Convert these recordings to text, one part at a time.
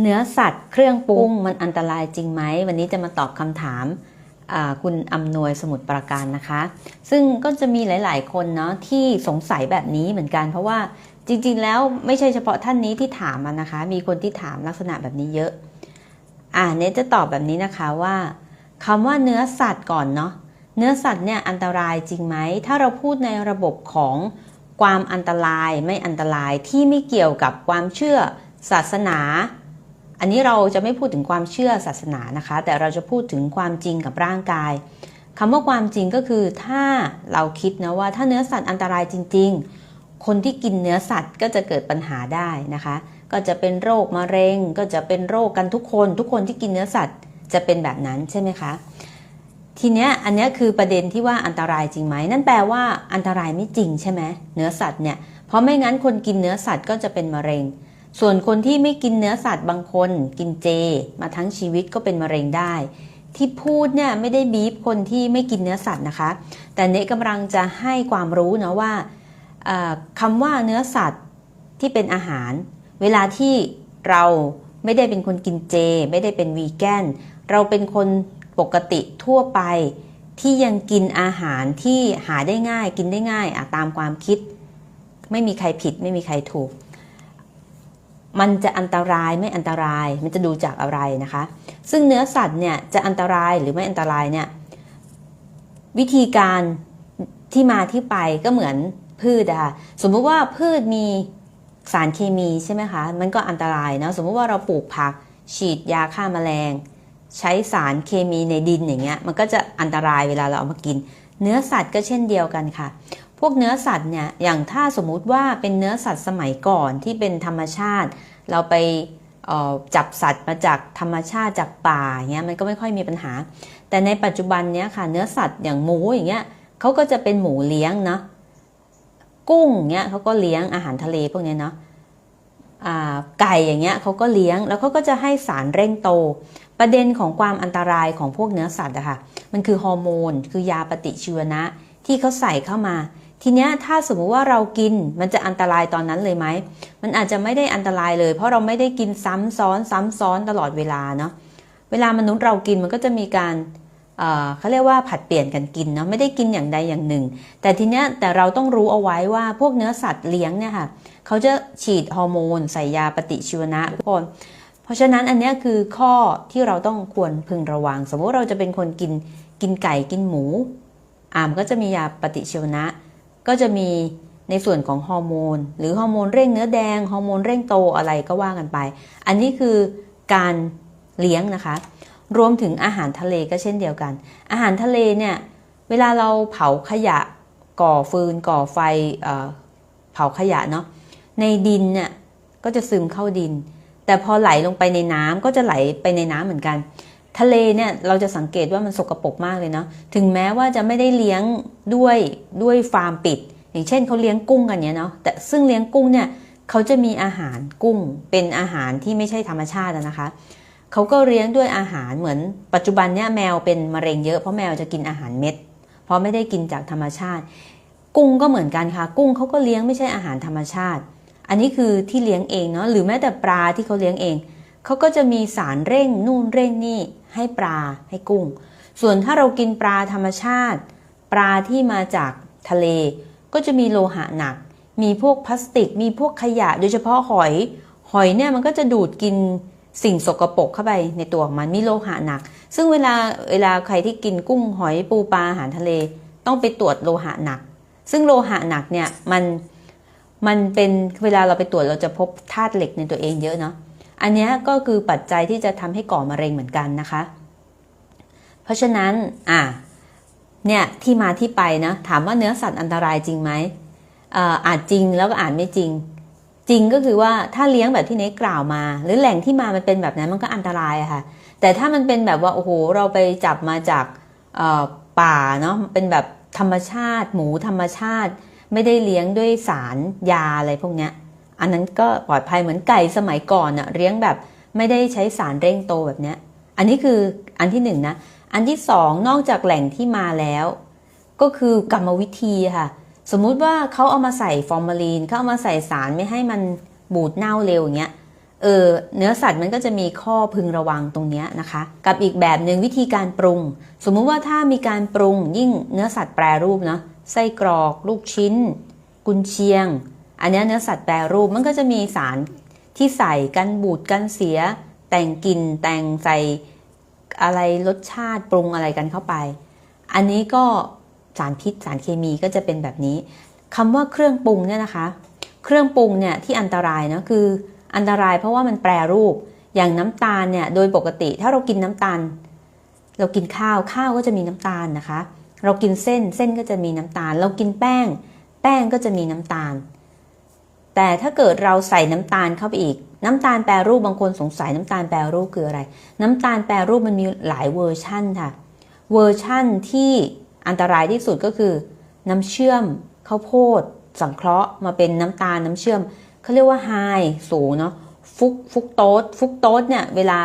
เนื้อสัตว์เครื่องปรุงมันอันตรายจริงไหม วันนี้จะมาตอบคำถามคุณอำนวยสมุทรปราการนะคะ ซึ่งก็จะมีหลาย ๆ คนเนาะที่สงสัยแบบนี้เหมือนกัน เพราะว่าจริง ๆ แล้วไม่ใช่เฉพาะท่านนี้ที่ถามมานะคะ มีคนที่ถามลักษณะแบบนี้เยอะ อ่าเนตจะตอบแบบนี้นะคะว่าคำว่าเนื้อสัตว์ก่อนเนาะเนื้อสัตว์เนี่ยอันตรายจริงไหม ถ้าเราพูดในระบบของความอันตรายไม่อันตรายที่ไม่เกี่ยวกับความเชื่อศาสนา อันนี้เราจะไม่พูดถึงความเชื่อศาสนานะคะ แต่เราจะพูดถึงความจริงกับร่างกายคำว่าความจริงก็คือถ้าเราคิดนะว่าถ้าเนื้อสัตว์อันตรายจริง ๆ คนที่กินเนื้อสัตว์ก็จะเกิดปัญหาได้นะคะ ก็จะเป็นโรคมะเร็ง ก็จะเป็นโรคกันทุกคน ทุกคนที่กินเนื้อสัตว์จะเป็นแบบนั้นใช่ไหมคะทีเนี้ยอันเนี้ยคือประเด็นที่ว่าอันตรายจริงไหมนั่นแปลว่าอันตรายไม่จริงใช่ไหมเนื้อสัตว์เนี่ยเพราะไม่งั้นคนกินเนื้อสัตว์ก็จะเป็นมะเร็ง ส่วนคนที่ไม่กินเนื้อสัตว์บางคน กินเจ มาทั้งชีวิตก็เป็นมะเร็งได้ ที่พูดเนี่ยไม่ได้บีบคนที่ไม่กินเนื้อสัตว์นะคะ แต่เนกำลังจะให้ความรู้นะว่าอ่าคำว่าเนื้อสัตว์ที่เป็นอาหาร เวลาที่เราไม่ได้เป็นคนกินเจ ไม่ได้เป็นวีแกนเราเป็นคนปกติทั่วไป ที่ยังกินอาหารที่หาได้ง่าย กินได้ง่ายตามความคิด ไม่มีใครผิดไม่มีใครถูก มันจะอันตรายไม่อันตรายมันจะดูจากอะไรนะคะ ซึ่งเนื้อสัตว์เนี่ยจะอันตรายหรือไม่อันตรายเนี่ยวิธีการที่มาที่ไปก็เหมือนพืชอะค่ะสมมุติว่าพืชมีสารเคมีใช่ไหมคะมันก็อันตรายนะสมมุติว่าเราปลูกผัก ฉีดยาฆ่าแมลง ใช้สารเคมีในดินอย่างเงี้ยมันก็จะอันตรายเวลาเราเอามากิน เนื้อสัตว์ก็เช่นเดียวกันค่ะ พวกเนื้อสัตว์เนี่ยอย่างถ้าสมมุติว่าเป็นเนื้อสัตว์สมัยก่อนที่เป็นธรรมชาติ เราไปจับสัตว์มาจากธรรมชาติจากป่าเงี้ยมันก็ไม่ค่อยมีปัญหา แต่ในปัจจุบันเนี้ยค่ะเนื้อสัตว์อย่างหมูอย่างเงี้ยเขาก็จะเป็นหมูเลี้ยงเนาะกุ้งเงี้ยเขาก็เลี้ยงอาหารทะเลพวกเนี้ยเนาะไก่อย่างเงี้ยเขาก็เลี้ยงแล้วเขาก็จะให้สารเร่งโต ประเด็นของความอันตรายของพวกเนื้อสัตว์อะค่ะมันคือฮอร์โมน คือยาปฏิชีวนะที่เขาใส่เข้ามา ทีเนี้ยถ้าสมมุติว่าเรากินมันจะอันตรายตอนนั้นเลยไหม มันอาจจะไม่ได้อันตรายเลย เพราะเราไม่ได้กินซ้ำซ้อนซ้ำซ้อนตลอดเวลาเนาะเวลามนุษย์เรากินมันก็จะมีการเเขาเรียกว่าผัดเปลี่ยนกันกินเนาะไม่ได้กินอย่างใดอย่างหนึ่ง แต่ทีเนี้ยแต่เราต้องรู้เอาไว้ว่าพวกเนื้อสัตว์เลี้ยงเนี่ยค่ะเขาจะฉีดฮอร์โมนใส่ยาปฏิชีวนะทุกคนเพราะฉะนั้นอันนี้คือข้อที่เราต้องควรพึงระวัง สมมติเราจะเป็นคนกินกินไก่กินหมู อ่ามก็จะมียาปฏิชีวนะ ก็จะมีในส่วนของฮอร์โมน หรือฮอร์โมนเร่งเนื้อแดงฮอร์โมนเร่งโตอะไรก็ว่ากันไป อันนี้คือการเลี้ยงนะคะ รวมถึงอาหารทะเลก็เช่นเดียวกัน อาหารทะเลเนี่ยเวลาเราเผาขยะก่อฟืน ก่อไฟเอเผาขยะเนาะในดินเนี่ยก็จะซึมเข้าดิน แต่พอไหลลงไปในน้ำก็จะไหลไปในน้ำเหมือนกัน ทะเลเนี่ยเราจะสังเกตว่ามันสกปรกมากเลยเนาะถึงแม้ว่าจะไม่ได้เลี้ยงด้วยด้วยฟาร์มปิด อย่างเช่นเขาเลี้ยงกุ้งกันเนี่ยเนาะแต่ซึ่งเลี้ยงกุ้งเนี่ยเขาจะมีอาหารกุ้งเป็นอาหารที่ไม่ใช่ธรรมชาตินะคะเขาก็เลี้ยงด้วยอาหารเหมือนปัจจุบันเนี่ยแมวเป็นมะเร็งเยอะเพราะแมวจะกินอาหารเม็ด เพราะไม่ได้กินจากธรรมชาติ กุ้งก็เหมือนกันค่ะ กุ้งเขาก็เลี้ยงไม่ใช่อาหารธรรมชาติ อันนี้คือที่เลี้ยงเองเนาะหรือแม้แต่ปลาที่เขาเลี้ยงเองเขาก็จะมีสารเร่งนู่นเร่งนี่ ให้ปลาให้กุ้ง ส่วนถ้าเรากินปลาธรรมชาติ ปลาที่มาจากทะเล ก็จะมีโลหะหนัก มีพวกพลาสติก มีพวกขยะ โดยเฉพาะหอย หอยเนี่ยมันก็จะดูดกินสิ่งสกปรกเข้าไปในตัวของมันมีโลหะหนัก ซึ่งเวลาเวลาใครที่กินกุ้งหอยปูปลาอาหารทะเล ต้องไปตรวจโลหะหนัก ซึ่งโลหะหนักเนี่ยมันมันเป็นเวลาเราไปตรวจเราจะพบธาตุเหล็กในตัวเองเยอะเนาะ อันนี้ก็คือปัจจัยที่จะทำให้ก่อมะเร็งเหมือนกันนะคะ เพราะฉะนั้นอะเนี่ยที่มาที่ไปนะถามว่าเนื้อสัตว์อันตรายจริงไหมอ่าจจริงแล้วก็อาจไม่จริง จริงก็คือว่าถ้าเลี้ยงแบบที่เนกกล่าวมา หรือแหล่งที่มามันเป็นแบบนั้นมันก็อันตรายอะค่ะ แต่ถ้ามันเป็นแบบว่าโอ้โหเราไปจับมาจากป่าเนาะเป็นแบบธรรมชาติ หมูธรรมชาติ ไม่ได้เลี้ยงด้วยสารยาอะไรพวกเนี้ย อันนั้นก็ปลอดภัยเหมือนไก่สมัยก่อนอะเลี้ยงแบบไม่ได้ใช้สารเร่งโตแบบเนี้ย อันนี้คืออันที่หนึ่งนะ อันที่สองนอกจากแหล่งที่มาแล้ว ก็คือกรรมวิธีค่ะ สมมุติว่าเขาเอามาใส่ฟอร์มาลีนเขาเอามาใส่สารไม่ให้มันบูดเน่าเร็วอย่างเงี้ย เออเนื้อสัตว์มันก็จะมีข้อพึงระวังตรงเนี้ยนะคะ กับอีกแบบหนึ่งวิธีการปรุง สมมุติว่าถ้ามีการปรุงยิ่งเนื้อสัตว์แปรรูปเนาะไส้กรอก ลูกชิ้น กุนเชียง อันนี้เนื้อสัตว์แปรรูปมันก็จะมีสารที่ใส่กันบูดกันเสีย แต่งกลิ่นแต่งใส่อะไรรสชาติปรุงอะไรกันเข้าไป อันนี้ก็สารพิษสารเคมีก็จะเป็นแบบนี้คำว่าเครื่องปรุงเนี่ยนะคะ เครื่องปรุงเนี่ยที่อันตรายเนาะคืออันตรายเพราะว่ามันแปรรูปอย่างน้ำตาลเนี่ยโดยปกติถ้าเรากินน้ำตาล เรากินข้าวข้าวก็จะมีน้ำตาลนะคะ เรากินเส้นเส้นก็จะมีน้ำตาล เรากินแป้ง แป้งก็จะมีน้ำตาล แต่ถ้าเกิดเราใส่น้ำตาลเข้าไปอีก น้ำตาลแปรรูปบางคนสงสัยน้ำตาลแปรรูปคืออะไร น้ำตาลแปรรูปมันมีหลายเวอร์ชั่นค่ะ เวอร์ชั่นที่อันตรายที่สุดก็คือ น้ำเชื่อมข้าวโพด สังเคราะห์มาเป็นน้ำตาลน้ำเชื่อมเขาเรียกว่าไฮสูงเนาะฟุกฟุกโตสฟุกโตสเนี่ยเวลา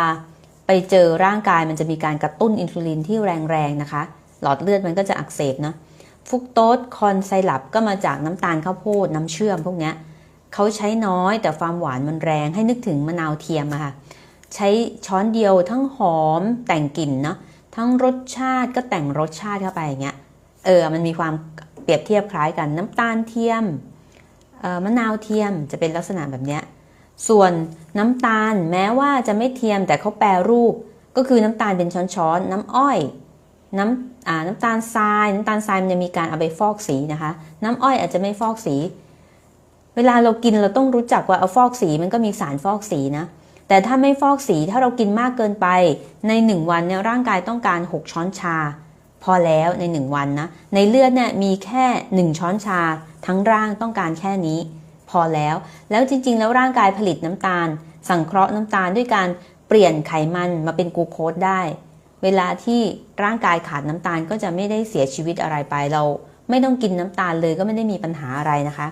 ไปเจอร่างกายมันจะมีการกระตุ้นอินซูลินที่แรงๆนะคะ หลอดเลือดมันก็จะอักเสบเนาะฟุกโตสคอนไซรัปก็มาจากน้ำตาลข้าวโพดน้ำเชื่อมพวกเนี้ย เขาใช้น้อยแต่ความหวานมันแรงให้นึกถึงมะนาวเทียมอะค่ะ ใช้ช้อนเดียวทั้งหอมแต่งกลิ่นเนาะทั้งรสชาติก็แต่งรสชาติเข้าไปอย่างเงี้ยเออมันมีความเปรียบเทียบคล้ายกันน้ำตาลเทียมมะนาวเทียมจะเป็นลักษณะแบบเนี้ยส่วนน้ำตาลแม้ว่าจะไม่เทียมแต่เขาแปรรูป ก็คือน้ำตาลเป็นช้อนๆน้ำอ้อยน้ำน้ำตาลทราย น้ำตาลทรายมันจะมีการเอาไปฟอกสีนะคะ น้ำอ้อยอาจจะไม่ฟอกสี เวลาเรากินเราต้องรู้จักว่าเอาฟอกสีมันก็มีสารฟอกสีนะ แต่ถ้าไม่ฟอกสีถ้าเรากินมากเกินไปใน 1 วันเนี่ยร่างกายต้องการ 6 ช้อนชา พอแล้วใน 1 วันนะ ในเลือดเนี่ยมีแค่ 1 ช้อนชา ทั้งร่างต้องการแค่นี้ พอแล้ว แล้วจริง ๆ แล้วร่างกายผลิตน้ำตาล สังเคราะห์น้ำตาลด้วยการเปลี่ยนไขมันมาเป็นกูโคสได้ เวลาที่ร่างกายขาดน้ำตาลก็จะไม่ได้เสียชีวิตอะไรไปเรา ไม่ต้องกินน้ำตาลเลยก็ไม่ได้มีปัญหาอะไรนะคะ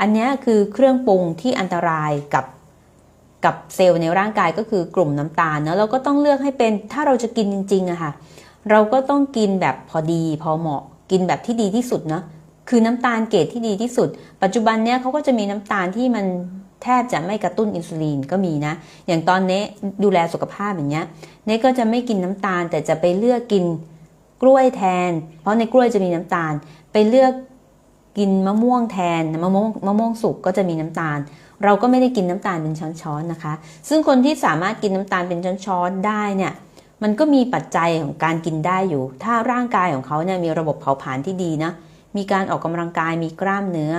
อันนี้คือเครื่องปรุงที่อันตรายกับกับเซลล์ในร่างกายก็คือกลุ่มน้ำตาลเนาะเราก็ต้องเลือกให้เป็นถ้าเราจะกินจริงๆอะค่ะ เราก็ต้องกินแบบพอดีพอเหมาะ กินแบบที่ดีที่สุดเนาะคือน้ำตาลเกรดที่ดีที่สุด ปัจจุบันเนี้ยเขาก็จะมีน้ำตาลที่มันแทบจะไม่กระตุ้นอินซูลินก็มีนะ อย่างตอนเนี้ดูแลสุขภาพอย่างเงี้ยเน่ก็จะไม่กินน้ำตาล แต่จะไปเลือกกินกล้วยแทน เพราะในกล้วยจะมีน้ำตาล ไปเลือก กินมะม่วงแทนมะม่วงมะม่วงสุกก็จะมีน้ำตาล เราก็ไม่ได้กินน้ำตาลเป็นช้อนๆนะคะ ซึ่งคนที่สามารถกินน้ำตาลเป็นช้อนๆได้เนี่ยมันก็มีปัจจัยของการกินได้อยู่ ถ้าร่างกายของเขาเนี่ยมีระบบเผาผลาญที่ดีนะมีการออกกำลังกายมีกล้ามเนื้อ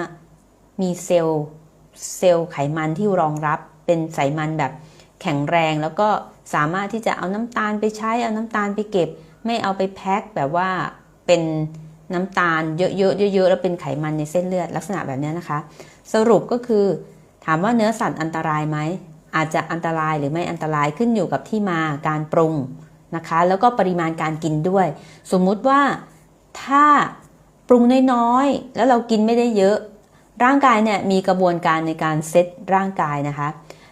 มีเซลล์เซลล์ไขมันที่รองรับเป็นไขมันแบบแข็งแรงแล้วก็สามารถที่จะเอาน้ำตาลไปใช้เอาน้ำตาลไปเก็บ ไม่เอาไปแพ็คแบบว่าเป็น น้ำตาลเยอะๆเยอะๆแล้วเป็นไขมันในเส้นเลือดลักษณะแบบนี้นะคะ สรุปก็คือถามว่าเนื้อสัตว์อันตรายไหมอาจจะอันตรายหรือไม่อันตรายขึ้นอยู่กับที่มาการปรุงนะคะ แล้วก็ปริมาณการกินด้วย สมมุติว่าถ้าปรุงน้อยๆแล้วเรากินไม่ได้เยอะ ร่างกายเนี่ยมีกระบวนการในการเซตร่างกายนะคะ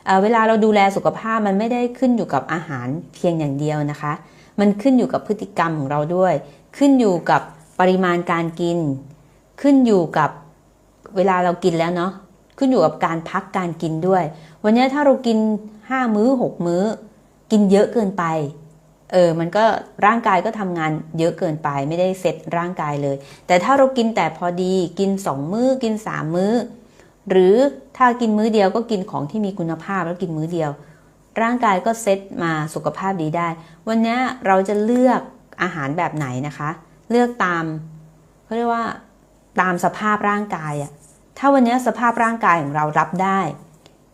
เเวลาเราดูแลสุขภาพมันไม่ได้ขึ้นอยู่กับอาหารเพียงอย่างเดียวนะคะ มันขึ้นอยู่กับพฤติกรรมของเราด้วย ขึ้นอยู่กับ ริมาณการกิน ขึ้นอยู่กับเวลาเรากินแล้วเนาะขึ้นอยู่กับการพักการกินด้วย วันนี้ถ้าเรากิน 5 มื้อ 6 มื้อ กินเยอะเกินไปเออมันก็ร่างกายก็ทำงานเยอะเกินไปไม่ได้เซ็ตร่างกายเลย แต่ถ้าเรากินแต่พอดีกิน 2 มื้อกิน 3 มื้อ หรือถ้ากินมื้อเดียวก็กินของที่มีคุณภาพแล้วกินมื้อเดียว ร่างกายก็เซ็ตมาสุขภาพดีได้ วันนี้เราจะเลือกอาหารแบบไหนนะคะ เลือกตามเขาเรียกว่าตามสภาพร่างกายอะถ้าวันนี้สภาพร่างกายของเรารับได้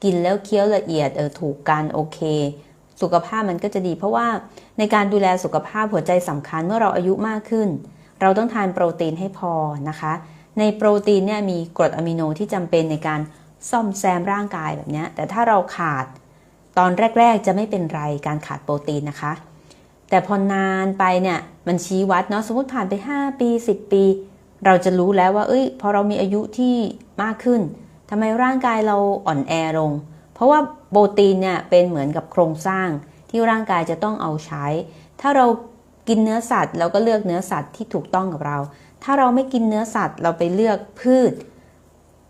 กินแล้วเคี้ยวละเอียดเออถูกกันโอเค สุขภาพมันก็จะดี เพราะว่าในการดูแลสุขภาพหัวใจสำคัญเมื่อเราอายุมากขึ้น เราต้องทานโปรตีนให้พอนะคะ ในโปรตีนเนี่ยมีกรดอะมิโนที่จำเป็นในการซ่อมแซมร่างกายแบบนี้แต่ถ้าเราขาดตอนแรก ๆ จะไม่เป็นไรการขาดโปรตีนนะคะ แต่พอนานไปเนี่ยมันชี้วัดเนาะสมมติผ่านไป 5 ปี 10 ปี เราจะรู้แล้วว่า เอ้ย พอเรามีอายุที่มากขึ้นทำไมร่างกายเราอ่อนแอลง เพราะว่าโปรตีนเนี่ยเป็นเหมือนกับโครงสร้างที่ร่างกายจะต้องเอาใช้ ถ้าเรากินเนื้อสัตว์เราก็เลือกเนื้อสัตว์ที่ถูกต้องกับเรา ถ้าเราไม่กินเนื้อสัตว์เราไปเลือกพืช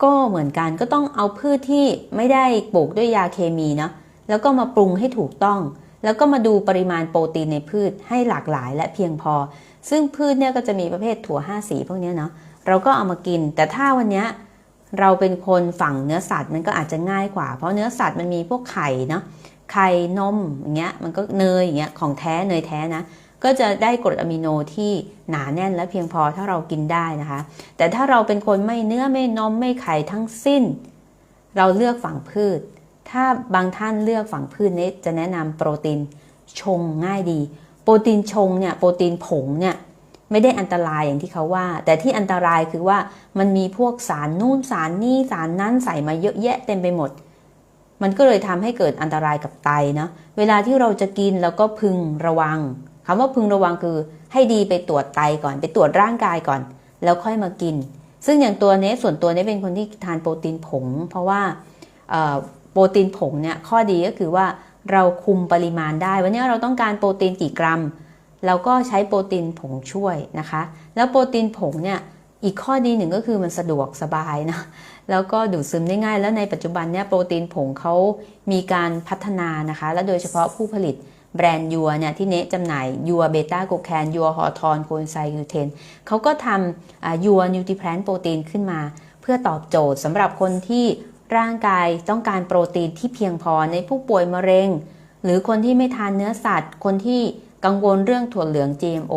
ก็เหมือนกันก็ต้องเอาพืชที่ไม่ได้ปลูกด้วยยาเคมีเนาะแล้วก็มาปรุงให้ถูกต้อง แล้วก็มาดูปริมาณโปรตีนในพืชให้หลากหลายและเพียงพอ ซึ่งพืชเนี่ยก็จะมีประเภทถั่วห้าสีพวกเนี้ยเนาะเราก็เอามากิน แต่ถ้าวันเนี้ยเราเป็นคนฝั่งเนื้อสัตว์มันก็อาจจะง่ายกว่า เพราะเนื้อสัตว์มันมีพวกไข่เนาะไข่นมอย่างเงี้ยมันก็เนยอย่างเงี้ยของแท้เนยแท้นะก็จะได้กรดอะมิโนที่หนาแน่นและเพียงพอถ้าเรากินได้นะคะ แต่ถ้าเราเป็นคนไม่เนื้อไม่นมไม่ไข่ทั้งสิ้น เราเลือกฝั่งพืช ถ้าบางท่านเลือกฝังพืชนี้จะแนะนำโปรตีนชงง่ายดี โปรตีนชงเนี่ยโปรตีนผงเนี่ยไม่ได้อันตรายอย่างที่เขาว่า แต่ที่อันตรายคือว่ามันมีพวกสารนู่นสารนี่สารนั้นใส่มาเยอะแยะเต็มไปหมด มันก็เลยทำให้เกิดอันตรายกับไตเนาะเวลาที่เราจะกินเราก็พึงระวังคำว่าพึงระวังคือ ให้ดีไปตรวจไตก่อน ไปตรวจร่างกายก่อน แล้วค่อยมากิน ซึ่งอย่างตัวเนี้ส่วนตัวเนี้เป็นคนที่ทานโปรตีนผง เพราะว่า โปรตีนผงเนี่ยข้อดีก็คือว่าเราคุมปริมาณได้ วันนี้เราต้องการโปรตีนกี่กรัม เราก็ใช้โปรตีนผงช่วยนะคะ แล้วโปรตีนผงเนี่ยอีกข้อดีหนึ่งก็คือมันสะดวกสบายนะแล้วก็ดูดซึมได้ง่าย แล้วในปัจจุบันเนี่ยโปรตีนผงเขามีการพัฒนานะคะ และโดยเฉพาะผู้ผลิตแบรนด์ยัวเนี่ยที่เนะจำหน่ายยัวเบต้าโกแคนยัวฮอทอนโคเอนไซยูเทนเขาก็ทำยัวนิวทริแพลนโปรตีนขึ้นมา เพื่อตอบโจทย์สำหรับคนที่ ร่างกายต้องการโปรตีนที่เพียงพอในผู้ป่วยมะเร็ง หรือคนที่ไม่ทานเนื้อสัตว์ คนที่กังวลเรื่องถั่วเหลือง GMO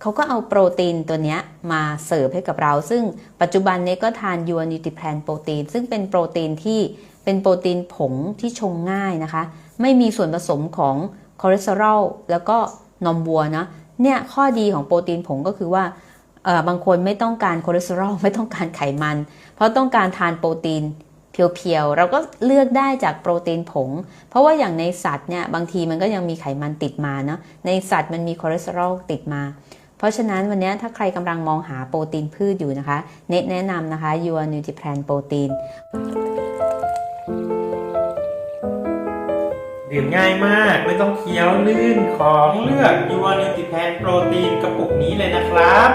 เขาก็เอาโปรตีนตัวนี้มาเสิร์ฟให้กับเรา ซึ่งปัจจุบันนี้ก็ทานยูนิติแพลนโปรตีน ซึ่งเป็นโปรตีนที่เป็นโปรตีนผงที่ชงง่ายนะคะ ไม่มีส่วนผสมของคอเลสเตอรอลแล้วก็นมวัวนะเนี่ยข้อดีของโปรตีนผงก็คือว่าบางคนไม่ต้องการคอเลสเตอรอลไม่ต้องการไขมัน เพราะต้องการทานโปรตีน เพียวๆ เราก็เลือกได้จากโปรตีนผง เพราะว่าอย่างในสัตว์เนี่ยบางทีมันก็ยังมีไขมันติดมาเนาะในสัตว์มันมีคอเลสเตอรอลติดมา เพราะฉะนั้นวันนี้ถ้าใครกำลังมองหาโปรตีนพืชอยู่นะคะเน็ตแนะนำนะคะ Your Nutri-Plan Protein ดื่มง่ายมากไม่ต้องเคี้ยวลื่นของเลือกยูวานิติแพนโปรตีนกระปุกนี้เลยนะครับ